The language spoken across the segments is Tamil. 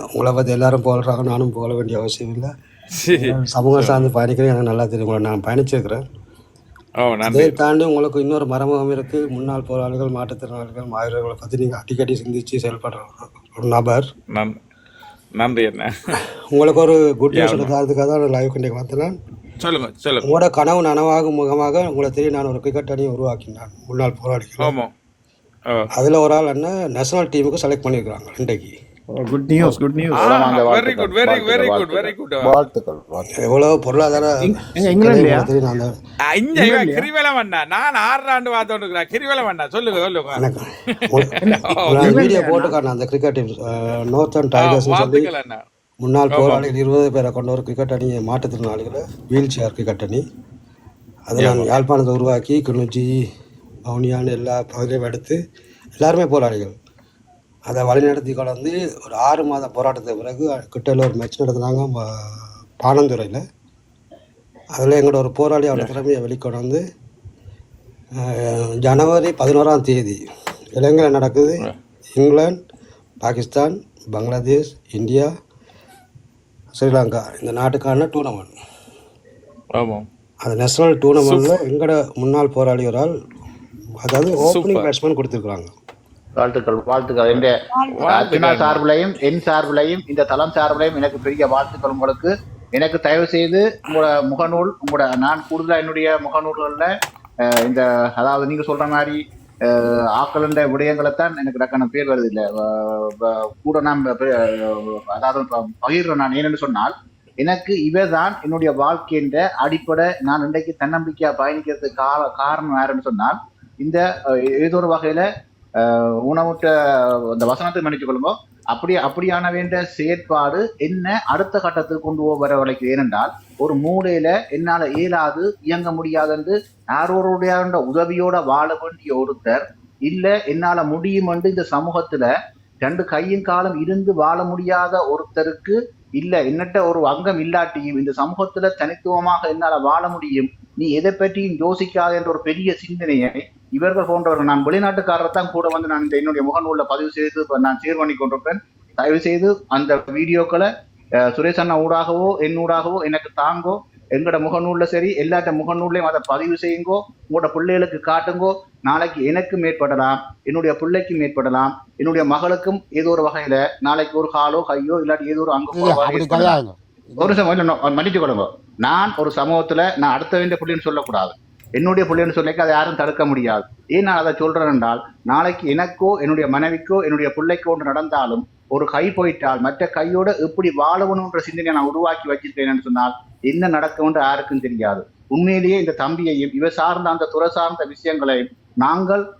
உங்களை பற்றி எல்லாரும் போடுறாங்க நானும் போக வேண்டிய அவசியம் இல்லை. சமூகம் சார்ந்து பயணிக்கிறேன் எனக்கு நல்லா தெரியும். உங்களை நான் பயணிச்சிருக்கிறேன். அதை தாண்டி உங்களுக்கு இன்னொரு மரமுகம் இருக்குது முன்னாள் போராளிகள் மாற்றுத்திறனாளிகள் மாவீரர்களை பற்றி நீங்கள் அடிக்கடி சிந்திச்சு செயல்படுற ஒரு நபர். நன்- நன்றி என்ன? உங்களுக்கு ஒரு குட் நியூஸ் எடுக்கிறதுக்காக தான் லைவ் கண்டிப்பாக வந்தேன். சொல்லுங்க சொல்லுங்க. உங்களோட கனவு நனவாகும் முகமாக உங்களை தெரியும் நான் ஒரு கிரிக்கெட் அணியை உருவாக்கினான் முன்னாள் போராளிகள். ஆமாம் அதில் ஒரு ஆள் என்ன நேஷனல் டீமுக்கு செலக்ட் பண்ணியிருக்கிறாங்க இன்றைக்கு. Good news good news very good very very good very good வாழ்த்துக்கள் வாழ்த்துக்கள். எவ்வளோ பொருளாதார எங்க இங்கிலாந்துலயா? இங்க கிரிவல வண்ணா நான் ஆறு ஆண்டு பார்த்தோன்னு இருக்கிறேன். கிரிவல வண்ணா சொல்லுங்க. சொல்லுங்க வீடியோ போட்டு காட்டினேன் அந்த கிரிக்கெட் டீம் நோர்த்தன் டைகர்ஸ் சொல்லி முன்னாள் போராளிகள் இருபது பேரை கொண்ட ஒரு கிரிக்கெட் அணியை மாற்றுத்திறனாளிகளை வீல் சேர் கிரிக்கெட் அணி. அதை நான் யாழ்ப்பாணத்தை உருவாக்கி கிளிநொச்சி வவுனியான்னு எல்லா பகுதியிலும் எடுத்து எல்லாருமே போராளிகள். அதை வழிநடத்தி கொண்டு ஒரு ஆறு மாத போராட்டத்துக்கு பிறகு கிட்டல ஒரு மேட்ச் நடத்துனாங்க பாணந்துறையில் அதில் எங்களோட ஒரு போராளி அவரோட திறமையை வெளிக்கொண்டு ஜனவரி பதினோராம் தேதி இலங்கையில் நடக்குது. இங்கிலாந்து பாகிஸ்தான் பங்களாதேஷ் இந்தியா ஸ்ரீலங்கா இந்த நாட்டுக்கான டூர்னமெண்ட் ஆமாம் அந்த நேஷனல் டூர்னமெண்ட்டில் எங்களோட முன்னாள் போராளி ஒரு ஆள் அதாவது ஓப்பனிங் பேட்ஸ்மேன் கொடுத்துருக்குறாங்க. வாழ்த்துக்கள் வாழ்த்துக்கள். என்ற அர்ச்சனா சார்பிலையும் என் சார்பிலையும் இந்த தளம் சார்பிலையும் எனக்கு பெரிய வாழ்த்துக்கள் உங்களுக்கு. எனக்கு தயவு செய்து உங்களோட முகநூல் உங்களோட நான் கூடுதலா என்னுடைய முகநூல்கள்ல இந்த அதாவது நீங்க சொல்ற மாதிரி ஆக்கலண்ட விடயங்களைத்தான் எனக்கு டக்கான பேர் வருது இல்ல கூட நான் அதாவது பகிர்றேன் நான் ஏன்னு சொன்னால் எனக்கு இவதான் என்னுடைய வாழ்க்கைன்ற அடிப்படை நான் இன்றைக்கு தன்னம்பிக்கையா பயணிக்கிறதுக்கு கால காரணம் யாருன்னு சொன்னால் இந்த ஏதோ ஒரு வகையில உணவுட்ட அந்த வசனத்தை மன்னிச்சு கொள்ளுங்க அப்படி அப்படியான வேண்ட செயற்பாடு என்ன அடுத்த கட்டத்துக்கு கொண்டு போக வர வரைக்கும்? ஏனென்றால் ஒரு மூலையில என்னால இயலாது இயங்க முடியாதென்று யாரோருடைய உதவியோட வாழ வேண்டிய ஒருத்தர் இல்ல என்னால முடியும் என்று இந்த சமூகத்துல ரெண்டு கையும் காலம் இருந்து வாழ முடியாத ஒருத்தருக்கு இல்ல என்னட்ட ஒரு அங்கம் இல்லாட்டியும் இந்த சமூகத்துல தனித்துவமாக என்னால வாழ முடியும் நீ எதை பற்றியும் யோசிக்காத என்ற ஒரு பெரிய சிந்தனையை இவர்கள் போன்றவர்கள் நான் வெளிநாட்டுக்காரரை தான் கூட வந்து நான் இந்த என்னுடைய முகநூல்ல பதிவு செய்து நான் ஷேர் பண்ணி கொண்டிருப்பேன் தயவு செய்து அந்த வீடியோக்களை சுரேஷ் அண்ணா ஊடாகவோ என் ஊடாகவோ எனக்கு தாங்கோ எங்களோட முகநூல்ல சரி எல்லாட்ட முகநூல்லையும் அதை பதிவு செய்யுங்கோ உங்களோட பிள்ளைகளுக்கு காட்டுங்கோ நாளைக்கு எனக்கு மேற்படலாம் என்னுடைய பிள்ளைக்கும் மேற்படலாம் என்னுடைய மகளுக்கும் ஏதோ ஒரு வகையில நாளைக்கு ஒரு காலோ கையோ இல்லாட்டி ஏதோ ஒரு ஏற்படலாம். கிடையாதுங்க ஒரு நிமிஷம் மன்னிச்சு கொள்ளுங்க நான் ஒரு சமூகத்துல நான் அடுத்த வேண்டிய புள்ளின்னு சொல்லக்கூடாது. என்னுடைய பிள்ளைன்னு சொல்லிக்க அதை யாரும் தடுக்க முடியாது. ஏன் நான் அதை சொல்றேன் என்றால் நாளைக்கு எனக்கோ என்னுடைய மனைவிக்கோ என்னுடைய பிள்ளைக்கோ ஒன்று நடந்தாலும் ஒரு கை போயிட்டால் மற்ற கையோட எப்படி வாழணுன்ற சிந்தனையை நான் உருவாக்கி வச்சிருக்கேன்னு சொன்னால் என்ன நடக்கும்னு யாருக்கும் தெரியாது. உண்மையிலேயே இந்த தம்பியையும் இவ சார்ந்த அந்த துறை சார்ந்த விஷயங்களையும் நாங்கள்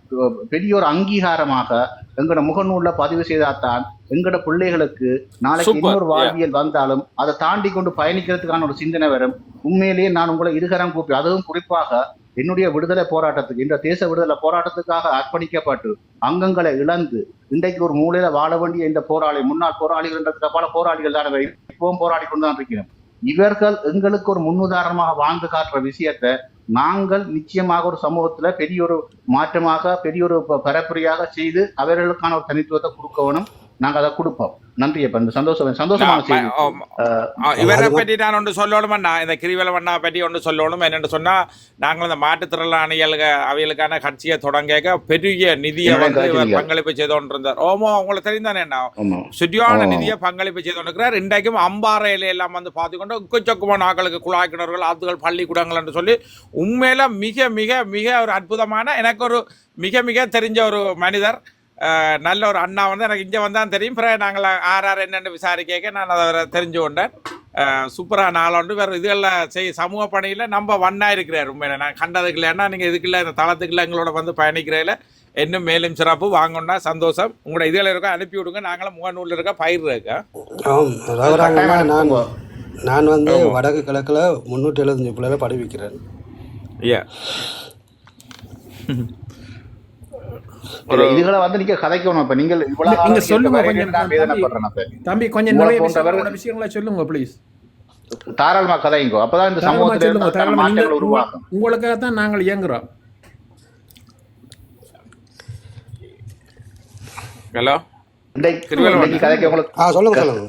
பெரிய ஒரு அங்கீகாரமாக எங்களோட முகநூல்ல பதிவு செய்தால்தான் எங்களோட பிள்ளைகளுக்கு நாளைக்கு இன்னொரு. வாழ்வியல் வந்தாலும் அதை தாண்டி கொண்டு பயணிக்கிறதுக்கான ஒரு சிந்தனை வரும். உண்மையிலேயே நான் உங்களை இருகரம் கூப்பி அதுவும் குறிப்பாக என்னுடைய விடுதலை போராட்டத்துக்கு இந்த தேச விடுதலை போராட்டத்துக்காக அர்ப்பணிக்கப்பட்டு அங்கங்களை இழந்து இன்றைக்கு ஒரு மூலையில வாழ வேண்டிய இந்த போராளி முன்னாள் போராளிகள்ன்றதுக்கு பல போராளிகள் தான் இப்பவும் போராடி கொண்டு தான் இருக்கிறோம். இவர்கள் எங்களுக்கு ஒரு முன்னுதாரணமாக வாழ்ந்து காட்டுற விஷயத்தை நாங்கள் நிச்சயமாக ஒரு சமூகத்துல பெரிய ஒரு மாற்றமாக பெரிய ஒரு பரப்புரையாக செய்து அவர்களுக்கான ஒரு தனித்துவத்தை கொடுக்கணும் நாங்க அதை கொடுப்போம். நன்றி அப்ப. இந்த சந்தோஷம் சந்தோஷமான இவரை பற்றி நான் ஒன்று சொல்லணுமண்ணா இந்த கிரிவல வண்ணா பற்றி ஒன்று சொல்லணும். என்னென்னு சொன்னா நாங்கள் இந்த மாற்றுத்திறனாளிகளுக்கு அவைகளுக்கான கட்சியை தொடங்க பெரிய நிதியை வந்து இவர் பங்களிப்பு செய்து கொண்டிருந்தார் ஓமோ உங்களுக்கு தெரிந்தானே என்ன? ஆமா. சுற்றியான. நிதியை பங்களிப்பு செய்து கொண்டிருக்கிறார் இன்றைக்கும் அம்பாறையில எல்லாம் வந்து பார்த்துக்கொண்டு உக்கச்சொக்குமான ஆக்களுக்கு குழாய் கிணறுகள் ஆத்துகள் பள்ளிக்கூடங்கள் என்று சொல்லி உண்மையில மிக மிக மிக ஒரு அற்புதமான எனக்கு ஒரு மிக மிக தெரிஞ்ச ஒரு மனிதர். நல்ல ஒரு அண்ணா வந்து எனக்கு இங்கே வந்தான் தெரியும். பிறகு நாங்கள் ஆர் ஆர் என்னென்னு விசாரிக்க நான் அதை அவரை தெரிஞ்சு கொண்டேன். அஹ், சூப்பரான ஆளாண்டு வேறு இதுகளில் செய் சமூக பணியில் நம்ம வண்ணா இருக்கிறார் உண்மையில. நான் கண்டதுக்கு இல்லைன்னா நீங்கள் இதுக்குள்ள இந்த தளத்துக்குள்ள எங்களோட வந்து பயணிக்கிறதில் இன்னும் மேலும் சிறப்பு. வாங்கணும்னா சந்தோஷம். உங்களோட இதில் இருக்க அனுப்பி விடுங்க. நாங்களும் முகநூலில் இருக்க பயிர் இருக்க. நான் நான் வந்து வடக்கு கிழக்கில் முந்நூற்றி எழுபத்தஞ்சு பிள்ளைகளை படிவிக்கிறேன். ஐயா இதுகளை வந்து நீங்க கதைக்கணும். இப்ப நீங்கள் இவ்வளவு நீங்க சொல்லுங்க கொஞ்சம் தம்பி. கொஞ்சம் நிறைய விஷயங்களை சொல்லுங்க ப்ளீஸ் தாராளமா கதைங்கோ. அப்பதான் இந்த சமூகத்துல உருவாகும். உங்களுக்காக தான் நாங்கள் இயங்குறோம். ஹலோ? சொல்லுங்க சொல்லுங்க.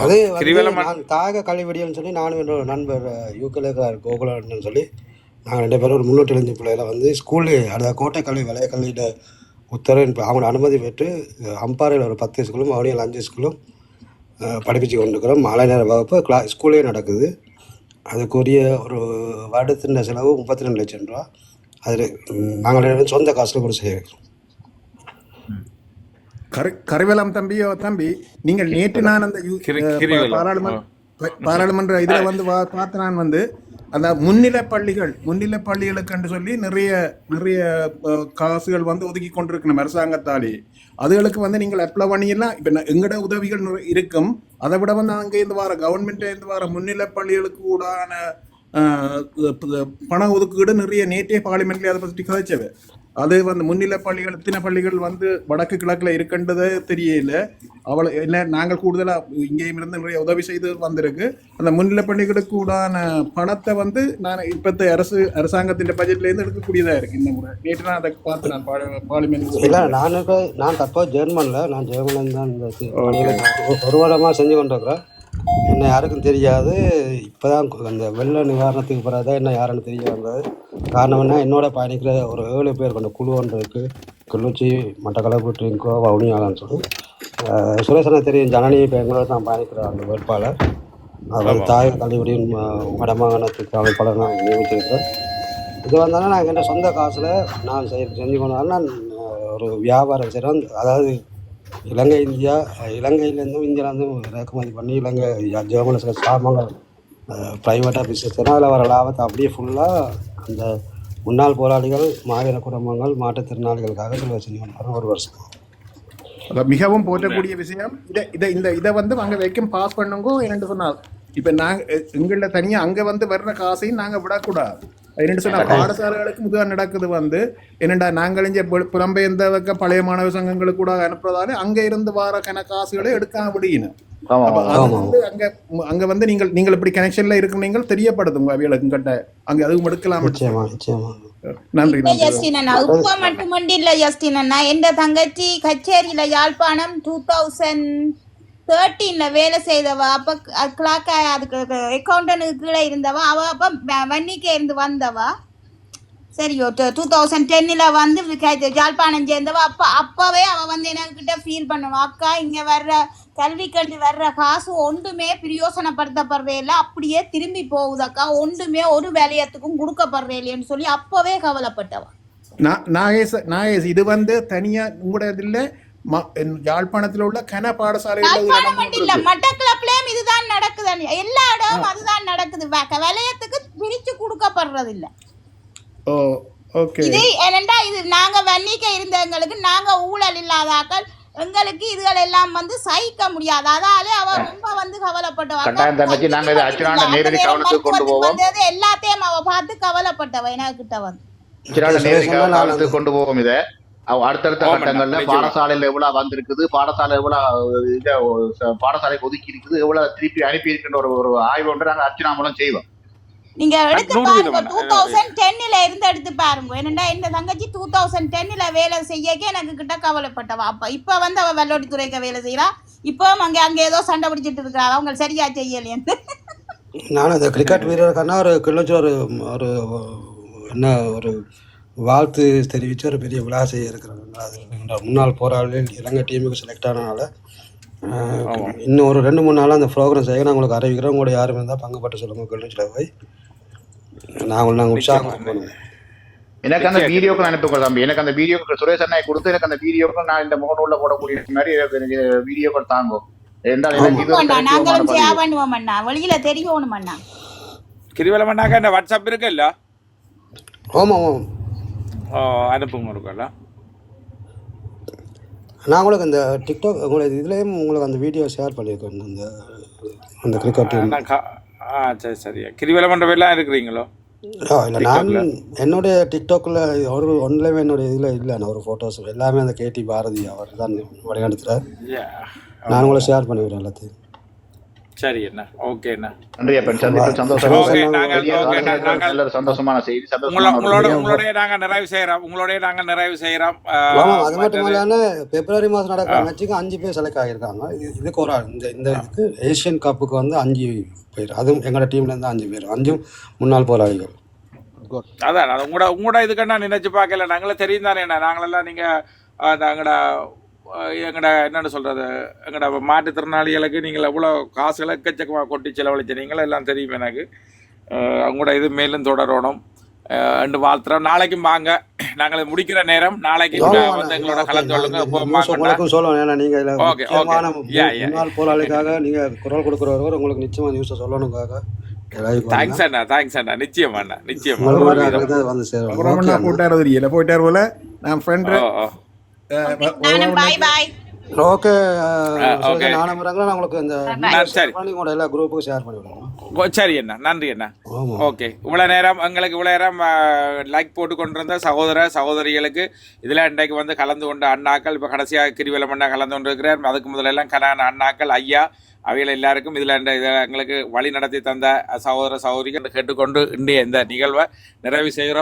அது தாக கழிவடின்னு சொல்லி நானும் என்னோட நண்பர் யூக்கலேக்கார் கோகுலன்னு சொல்லி நாங்கள் ரெண்டு பேரும் ஒரு முன்னூற்றி எழுந்து பிள்ளையில வந்து ஸ்கூலு அந்த கோட்டை கல்வி வலைய கல்வியிட உத்தரவு இப்ப அவங்களோட அனுமதி பெற்று அம்பாறையில் ஒரு பத்து ஸ்கூலும் அவனியில் அஞ்சு ஸ்கூலும் படிப்பிச்சு கொண்டிருக்கிறோம். மாலை நேர வகுப்பு கிளா ஸ்கூலே நடக்குது. அதுக்குரிய ஒரு வருடத்தின் செலவு முப்பத்தி ரெண்டு லட்சம் ரூபா. அதில் நாங்கள் சொந்த காசில் கூட செய்ய வைக்கிறோம். கரு கருவேலம் தம்பியோ தம்பி நீங்கள் நேற்று நான் அந்த. பாராளுமன்ற பாராளுமன்ற இதில் வந்து பார்த்து நான் வந்து அந்த முன்னிலை பள்ளிகள் முன்னிலை பள்ளிகளுக்கு சொல்லி நிறைய நிறைய காசுகள் வந்து ஒதுக்கி கொண்டிருக்கணும் அரசாங்கத்தாலே. அதுகளுக்கு வந்து நீங்கள் அப்ளை பண்ணியெல்லாம் இப்போ எங்கட உதவிகள் இருக்கும். அதை விட வந்து அங்கே இருந்து வர கவர்மெண்ட்டே இருந்து வர முன்னிலை பள்ளிகளுக்கு கூடான பண ஒதுக்கீடு நிறைய நேற்றே பார்லிமெண்ட்லேயே அதை பற்றி கதைச்சவை அது வந்து முன்னிலை பள்ளிகள் எத்தனை பள்ளிகள் வந்து வடக்கு கிழக்குல இருக்கின்றதே தெரியல. அவளை இல்லை நாங்கள் கூடுதலாக இங்கேயும் இருந்து நிறைய உதவி செய்து வந்திருக்கு. அந்த முன்னிலை பள்ளிகளுக்கு கூடான பணத்தை வந்து நான் இப்பத்த அரசு அரசாங்கத்தின் பட்ஜெட்லேருந்து எடுக்கக்கூடியதா இருக்கு. இந்த முறை நேற்று நான் அதை பார்த்து நான் பார்லிமெண்ட் இல்லை நான் நான் தற்போது ஜெர்மனில் நான் ஜெர்மனில் தான் ஒரு- வருடமாக செஞ்சு கொண்டிருக்கிறேன். என்ன யாருக்கும் தெரியாது. இப்போ தான் அந்த வெள்ள நிவாரணத்துக்கு பிறகு தான் என்ன யாருன்னு தெரிய வந்தது காரணம் என்ன? என்னோட பயணிக்கிற ஒரு ஏழு பேர் கொண்ட குழு ஒன்று இருக்குது கிளிநொச்சி மட்டக்களப்பு ட்ரிங்கோ வவுனியாலன்னு சொல்லி. சுரேசனை தெரியும். ஜனனி இப்போ எங்களோட தான் பயணிக்கிற அந்த வேட்பாளர். அவர் தாய் கல்வியுடன் வடமாகாணத்துக்கு அமைப்பாளர் நான் நியமிச்சிருக்கிறேன் இது வந்தாலும் நான் என்கிட்ட சொந்த காசில் நான் செய் செஞ்சு கொண்டு. நான் ஒரு வியாபாரம் செய்கிறேன் அதாவது இலங்கை இந்தியா இலங்கையிலேருந்தும் இந்தியாவிலேருந்தும் இறக்குமதி பண்ணி இலங்கை யா- சில சாமான்கள் ப்ரைவேட்டாக பிஸ்னஸ் செய்கிறேன் அதில் வர லாபத்தை அப்படியே ஃபுல்லாக அந்த முன்னாள் போராளிகள் மாவீர குடும்பங்கள் மாற்றுத்திறனாளிகளுக்காக சில செஞ்சு ஒரு வருஷம். அது மிகவும் போற்றக்கூடிய விஷயம். இதை இதை இந்த இதை வந்து அங்கே வைக்கும் பாஸ் பண்ணுங்கோ என்னென்று சொன்னால் இப்போ நாங்கள் எங்களில் தனியாக அங்கே வந்து வர்ற காசையும் நாங்கள் விடக்கூடாது. என்னென்று சொன்னால் பாடசாலைகளுக்கு முதல் நடக்குது வந்து என்னடா நாங்கள் இங்கே புல- புலம்பெயர்ந்தவக்க பழைய மாணவ சங்கங்களுக்கு கூட அனுப்புறதால அங்கே இருந்து வர கண காசுகளை எடுக்காம விடுகின அங்க அங்க வந்து நீங்கள் நீங்கள் இப்படி கனெக்ஷன்ல இருக்கும் நீங்கள் தெரியப்படுது உங்க அவியலுக்கு கிட்ட அங்க அதுவும் எடுக்கலாம் நன்றி ஜஸ்டின் மட்டுமண்டி இல்ல ஜஸ்டின் எந்த தங்கச்சி கச்சேரியில யாழ்ப்பாணம் டூ தௌசண்ட் தேர்ட்டீன்ல வேலை செய்தவ அப்ப கிளாக் அதுக்கு அக்கௌண்டனுக்கு கீழே இருந்தவ அவ அப்ப வன்னிக்கே இருந்து வந்தவ. சரி டூ தௌசண்ட் டென்னில் வந்து ஜாழ்ப்பாணம் சேர்ந்தவ அப்போ அப்போவே அவள் வந்து என்கிட்ட ஃபீல் பண்ணுவா அக்கா இங்கே வர்ற கல்விக்கல்வி வர்ற காசு ஒன்றுமே பிரயோசனப்படுத்தப்படுறே இல்லை. அப்படியே திரும்பி போகுதக்கா ஒன்றுமே ஒரு வேலையத்துக்கும் கொடுக்கப்படுறே இல்லைன்னு சொல்லி அப்போவே கவலைப்பட்டவா. நான் நாகேஷ் நாகேஷ் இது வந்து தனியாக உங்களோட இல்லை யாழ்ப்பாணத்துல உள்ள கன இல்ல மட்டக்களப்புலயும் இதுதான் நடக்குது. எல்லா இடமும் அதுதான் நடக்குது. வ- விலையத்துக்கு பிரிச்சு கொடுக்கப்படுறது இல்ல ஓ ஓகே. இது என்னண்டா இது நாங்க வன்னிக்க இருந்தவங்களுக்கு நாங்க ஊழல் இல்லாதாக்கள் எங்களுக்கு இதுகள் எல்லாம் வந்து சகிக்க முடியாது. அதால அவ ரொம்ப வந்து கவலைப்பட்டவ. கட்டாயம் தங்கச்சி, நாங்க இதை அர்ச்சனாவோட நேரடி கவனத்துக்கு கொண்டு போவோம். வந்தது எல்லாத்தையும் அவ பார்த்து கவலைப்பட்டவ வந்து. சொன்னா நான் காலத்துக்கு கொண்டு போவோம் இதை. அடுத்தடுத்த கட்டங்கள்ல. பாடசாலையில எவ்வளவு வந்திருக்குது பாடசாலை எவ்வளவு இத பாடசாலைக்கு ஒதுக்கி இருக்குது எவ்வளவு திருப்பி அனுப்பி இருக்கின்ற ஒரு ஒரு ஆய்வு ஒன்று நாங்க அர்ச்சனா மூலம் செய்வோம். நீங்க எடுத்து பாருங்க டூ தௌசண்ட் டென்னில இருந்து எடுத்து பாருங்க. என்னடா இந்த தங்கச்சி டூ தௌசண்ட் டென்னில வேலை செய்யக்க எனக்கு கிட்ட கவலைப்பட்டவா? அப்ப இப்ப வந்து அவ வெள்ளோட்டித்துறைக்கு வேலை செய்யறா இப்பவும் அங்க அங்க ஏதோ சண்டை பிடிச்சிட்டு இருக்கா அவங்க சரியா செய்யலையேன்னு. நானும் இந்த கிரிக்கெட் வீரருக்கான ஒரு கிளிநொச்சி ஒரு ஒரு என்ன ஒரு வாழ்த்து தெரிவித்து ஒரு பெரிய விழா செய்ய இருக்கிறாங்க அது இந்த முன்னாள் போராளிகள் இலங்கை டீமுக்கு செலக்ட் ஆனனால இன்னும் ஒரு ரெண்டு மூணு நாளாக அந்த ப்ரோக்ராம் செய்ய நான் உங்களுக்கு அறிவிக்கிறேன். உங்களோட யாரும் இருந்தால் பங்கு பட்டு சொல்லுங்கள் கிளிநொச்சியில் போய் நாங்கள் நாங்கள் உற்சாகம் எனக்கு அந்த வீடியோக்கள் அனுப்புங்க தம்பி. எனக்கு அந்த வீடியோக்கள் சுரேஷ் அண்ணாய் கொடுத்து எனக்கு அந்த வீடியோக்கள் நான் இந்த முகநூல்ல போடக்கூடிய மாதிரி எனக்கு வீடியோக்கள் தாங்கும். அண்ணா, அண்ணா. வெளியில தெரியணும் அண்ணா. கிரிவலமன்னாக்கா இந்த வாட்ஸ்அப் இருக்குல்ல ஆமாம் ஆமாம் அனுப்புங்க இருக்குல்ல நான் உங்களுக்கு அந்த டிக்டாக் உங்களுக்கு இதுலேயும் உங்களுக்கு அந்த வீடியோ ஷேர் பண்ணியிருக்கேன் அந்த அந்த கிரிக்கெட் ஆ சரி சரி. கிரிவலம் எல்லாம் இருக்கிறீங்களோ இல்லை நான் என்னுடைய டிக்டாக்கில் ஒரு ஒன்றுலேயுமே என்னுடைய இதில் இல்லை நான் ஒரு ஃபோட்டோஸ் எல்லாமே அந்த கேடி பாரதி அவர் தான் வழிநடத்துகிறார். நான் உங்களை ஷேர் பண்ணிவிடுறேன் எல்லாத்தையும். சரி என்ன ஓகே என்ன நன்றி அப்பன். சந்திப்பு சந்தோஷம் சந்தோஷமான செய்தி உங்களோட உங்களோடய நாங்க நிறைவு செய்யறோம் உங்களோடய நாங்க நிறைவு செய்யறோம் ஆமா அது மட்டும் இல்லாம பிப்ரவரி மாதம் நடக்கிற மேட்சுக்கு அஞ்சு பேர் செலக்ட் ஆகியிருக்காங்க. இது இதுக்கு ஒரு. இந்த இந்த இதுக்கு ஏஷியன் கப்புக்கு வந்து அஞ்சு பேர். அதுவும் எங்களோட டீம்ல இருந்து அஞ்சு பேர். அஞ்சும் முன்னாள் போராளிகள். அதான் அது உங்களோட உங்களோட இதுக்கு நான் நினைச்சு பார்க்கல. நாங்களே தெரியும் தானே என்ன நாங்களெல்லாம் நீங்க அந்த எங்கட என்னன்னு சொல்றது? எங்கட மாற்றுத்திறனாளிகளுக்கு நீங்கள் எவ்வளோ காசுகளை எக்கச்சக்கமாக கொட்டி செலவழிச்சீங்களோ எல்லாம் தெரியும் எனக்கு. அஹ், உங்களோட இது மேலும் தொடரணும். ரெண்டு வாழ்த்துறோம் நாளைக்கும் வாங்க. நாங்கள் முடிக்கிற நேரம். நாளைக்கு வந்து எங்களோட கலந்து நீங்க ஓகே. முன்னாள் போராளிக்காக நீங்க குரல் கொடுக்குறவர் உங்களுக்கு நிச்சயமா நியூஸை சொல்லணுக்காக தேங்க்ஸ் அண்ணா தேங்க்ஸ் அண்ணா. நிச்சயம் அண்ணா நிச்சயம். போயிட்டார் போல. நான் friend bye bye okay okay. நானும் முறைங்களா நான் உங்களுக்கு இந்த நான் சரி. பண்ணி உங்களோட எல்லா குரூப்புக்கும் ஷேர் பண்ணி விடுவோம் ஓ, சரி அண்ணா. நன்றி அண்ணா. ஓகே இவ்வளோ நேரம் எங்களுக்கு இவ்வளோ நேரம் லைக் போட்டு கொண்டிருந்த சகோதர சகோதரிகளுக்கு இதில் இன்றைக்கு வந்து கலந்து கொண்ட அண்ணாக்கள் இப்போ கடைசியாக கிரிவலம் அண்ணா கலந்து கொண்டிருக்கிறார். அதுக்கு முதலெல்லாம் கலான அண்ணாக்கள் ஐயா அவைகள் எல்லாருக்கும் இதில் இந்த இதை எங்களுக்கு வழி நடத்தி தந்த சகோதர சகோதரிகள் கேட்டுக்கொண்டு இன்றைய இந்த நிகழ்வை நிறைவு செய்கிறோம்.